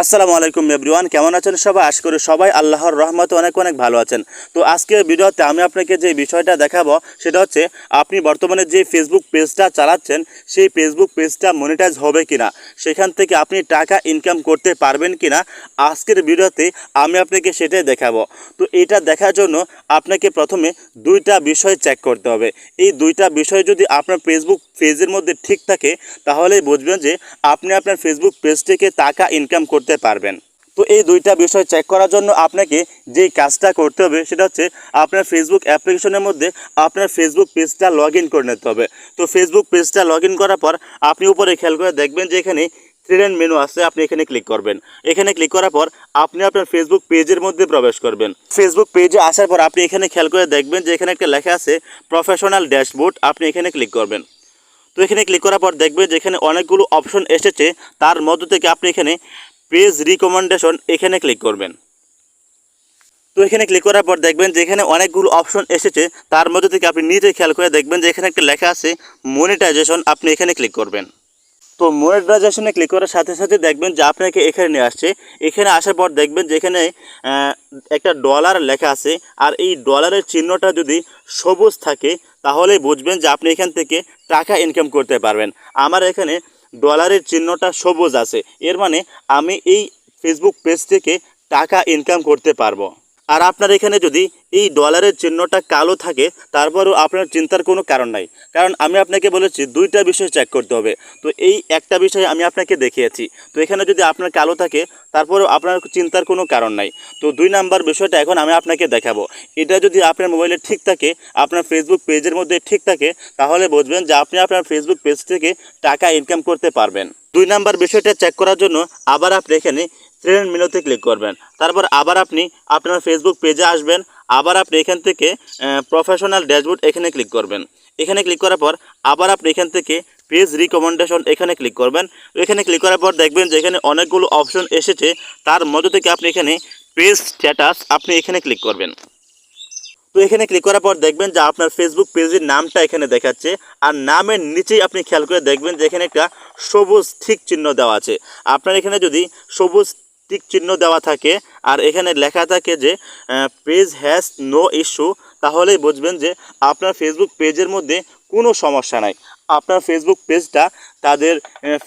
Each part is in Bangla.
আসসালামু আলাইকুম এভরিওয়ান, কেমন আছেন সবাই? আশা করি সবাই আল্লাহর রহমতে অনেক অনেক ভালো আছেন। তো আজকের ভিডিওতে আমি আপনাকে যে বিষয়টা দেখাবো, সেটা হচ্ছে আপনি বর্তমানে যে ফেসবুক পেজটা চালাচ্ছেন, সেই ফেসবুক পেজটা মনিটাইজ হবে কিনা, সেখান থেকে আপনি টাকা ইনকাম করতে পারবেন কিনা, আজকের ভিডিওতে আমি আপনাকে সেটাই দেখাবো। তো এটা দেখার জন্য আপনাকে প্রথমে দুইটা বিষয় চেক করতে হবে। এই দুইটা বিষয় যদি আপনার ফেসবুক পেজের মধ্যে ঠিক থাকে, তাহলেই বুঝবেন যে আপনি আপনার ফেসবুক পেজ থেকে টাকা ইনকাম করতে পারবেন। তো এই দুইটা বিষয় চেক করার জন্য আপনাকে যেই কাজটা করতে হবে সেটা হচ্ছে আপনার ফেসবুক অ্যাপ্লিকেশনের মধ্যে আপনার ফেসবুক পেজটা লগ করে নিতে হবে। তো ফেসবুক পেজটা লগ করার পর আপনি উপরে খেয়াল করে দেখবেন যে এখানে থ্রি মেনু আছে, আপনি এখানে ক্লিক করবেন। এখানে ক্লিক করার পর আপনি আপনার ফেসবুক পেজের মধ্যে প্রবেশ করবেন। ফেসবুক পেজে আসার পর আপনি এখানে খেয়াল করে দেখবেন যে এখানে একটা লেখা আছে প্রফেশনাল ড্যাশবোর্ড আপনি এখানে ক্লিক করবেন। তো এখানে ক্লিক করার পর দেখবেন যে এখানে অনেকগুলো অপশন এসেছে, তার মধ্য থেকে আপনি এখানে পেজ রিকমেন্ডেশন এখানে ক্লিক করবেন। তো এখানে ক্লিক করার পর দেখবেন যে এখানে অনেকগুলো অপশন এসেছে, তার মধ্যে থেকে আপনি নিজে খেয়াল করে দেখবেন যে এখানে একটা লেখা আছে মনিটাইজেশন আপনি এখানে ক্লিক করবেন। তো মনিটাইজেশনে ক্লিক করার সাথে সাথে দেখবেন যে আপনাকে এখানে নিয়ে আসছে। এখানে আসার পর দেখবেন যে এখানে একটা ডলার লেখা আছে, আর এই ডলারের চিহ্নটা যদি সবুজ থাকে তাহলে বুঝবেন যে আপনি এখান থেকে টাকা ইনকাম করতে পারবেন। আমার এখানে ডলারের চিহ্নটা সবুজ আছে। এর মানে আমি এই ফেসবুক পেজ থেকে টাকা ইনকাম করতে পারব। আর আপনার এখানে যদি এই ডলারের চিহ্নটা কালো থাকে, তারপরও আপনার চিন্তার কোনো কারণ নাই। কারণ আমি আপনাকে বলেছি, দুইটা বিষয় চেক করতে হবে। তো এই একটা বিষয় আমি আপনাকে দেখিয়েছি। তো এখানে যদি আপনার কালো থাকে, তারপরেও আপনার চিন্তার কোনো কারণ নাই। তো দুই নাম্বার বিষয়টা এখন আমি আপনাকে দেখাবো। এটা যদি আপনার মোবাইলে ঠিক থাকে, আপনার ফেসবুক পেজের মধ্যে ঠিক থাকে, তাহলে বুঝবেন যে আপনি আপনার ফেসবুক পেজ থেকে টাকা ইনকাম করতে পারবেন। দুই নাম্বার বিষয়টা চেক করার জন্য আবার আপনি এখানে ট্রেন মেনুতে ক্লিক করবেন। তারপর আবার আপনি আপনার ফেসবুক পেজে আসবেন, আবার আপনি এখান থেকে প্রফেশনাল ড্যাশবোর্ড এখানে ক্লিক করবেন। এখানে ক্লিক করার পর আবার আপনি এখান থেকে পেজ রিকমেন্ডেশন এখানে ক্লিক করবেন। এখানে ক্লিক করার পর দেখবেন যে এখানে অনেকগুলো অপশন এসেছে। তার মধ্য থেকে আপনি এখানে পেজ স্ট্যাটাস আপনি এখানে ক্লিক করবেন। তো এখানে ক্লিক করার পর দেখবেন যে আপনার ফেসবুক পেজের নামটা এখানে দেখাচ্ছে। আর নামের নিচেই আপনি খেয়াল করে দেখবেন যে এখানে একটা সবুজ ঠিক চিহ্ন দেওয়া আছে। আপনার এখানে যদি সবুজ টিক চিহ্ন দেওয়া থাকে। আর এখানে লেখা থাকে যে পেজ হ্যাজ নো ইস্যু তাহলেই বুঝবেন যে আপনার ফেসবুক পেজের মধ্যে কোনো সমস্যা নাই। আপনার ফেসবুক পেজটা তাদের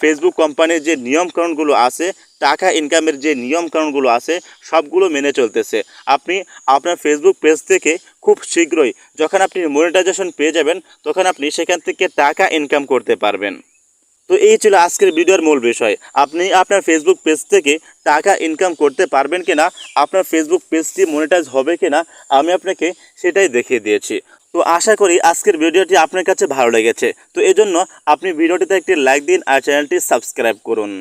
ফেসবুক কোম্পানির যে নিয়মকানুনগুলো আছে, টাকা ইনকামের যে নিয়মকানুনগুলো আছে, সবগুলো মেনে চলতেছে। আপনি আপনার ফেসবুক পেজ থেকে খুব শীঘ্রই যখন আপনি মনিটাইজেশন পেয়ে যাবেন, তখন আপনি সেখান থেকে টাকা ইনকাম করতে পারবেন। তো এই ছিল আজকের ভিডিওর মূল বিষয়। আপনি আপনার ফেসবুক পেজ থেকে টাকা ইনকাম করতে পারবেন কি না আপনার ফেসবুক পেজটি মনিটাইজ হবে কি না আমি আপনাকে সেটাই দেখিয়ে দিয়েছি। তো আশা করি আজকের ভিডিওটি আপনার কাছে ভালো লেগেছে। তো এজন্য আপনি ভিডিওটিতে একটি লাইক দিন আর চ্যানেলটি সাবস্ক্রাইব করুন।